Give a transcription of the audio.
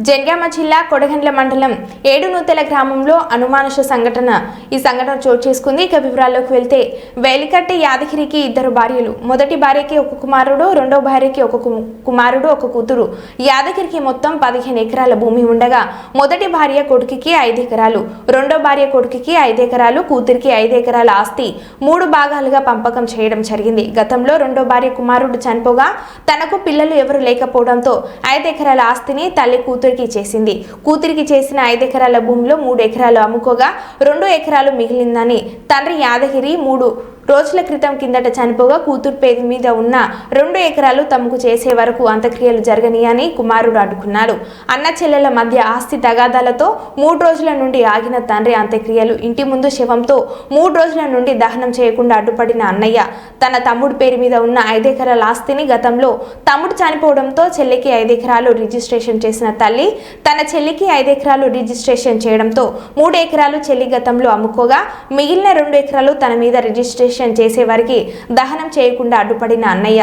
జనగామ జిల్లా కొడగండ్ల మండలం ఏడునూతెల గ్రామంలో అనుమానుష సంఘటన. ఈ సంఘటన చోటు చేసుకుంది. ఇక వివరాల్లోకి వెళ్తే వేలికట్టి యాదగిరికి ఇద్దరు భార్యలు. మొదటి భార్యకి ఒక కుమారుడు రెండో భార్యకి ఒక కు- కుమారుడు ఒక కూతురు. యాదగిరికి మొత్తం పదిహేను ఎకరాల భూమి ఉండగా మొదటి భార్య కొడుకుకి ఐదు ఎకరాలు రెండో భార్య కొడుకుకి ఐదు ఎకరాలు కూతురికి ఐదు ఎకరాల ఆస్తి మూడు భాగాలుగా పంపకం చేయడం జరిగింది. గతంలో రెండో భార్య కుమారుడు చనిపోగా తనకు పిల్లలు ఎవరు లేకపోవడంతో ఐదు ఎకరాల ఆస్తిని తల్లి కూతురికి చేసింది. కూతురికి చేసిన ఐదు ఎకరాల భూమిలో మూడు ఎకరాలు అమ్ముకోగా రెండు ఎకరాలు మిగిలిందని తండ్రి యాదగిరి మూడు రోజుల క్రితం కిందట చనిపోగా కూతురు పేరు మీద ఉన్న రెండు ఎకరాలు తమకు చేసే వరకు అంత్యక్రియలు జరగని కుమారుడు అడ్డుకున్నాడు. అన్న చెల్లెల మధ్య ఆస్తి తగాదాలతో మూడు రోజుల నుండి ఆగిన తండ్రి అంత్యక్రియలు ఇంటి ముందు శవంతో మూడు రోజుల నుండి దహనం చేయకుండా అడ్డుపడిన అన్నయ్య తన తమ్ముడు పేరు మీద ఉన్న ఐదెకరాల ఆస్తిని గతంలో తమ్ముడు చనిపోవడంతో చెల్లికి ఐదెకరాలు రిజిస్ట్రేషన్ చేసిన తల్లి తన చెల్లికి ఐదెకరాలు రిజిస్ట్రేషన్ చేయడంతో మూడు ఎకరాలు చెల్లి గతంలో అమ్ముకోగా మిగిలిన రెండు ఎకరాలు తన మీద రిజిస్ట్రేషన్ చేసే చేసేవారికి దహనం చేయకుండా అడ్డుపడిన అన్నయ్య.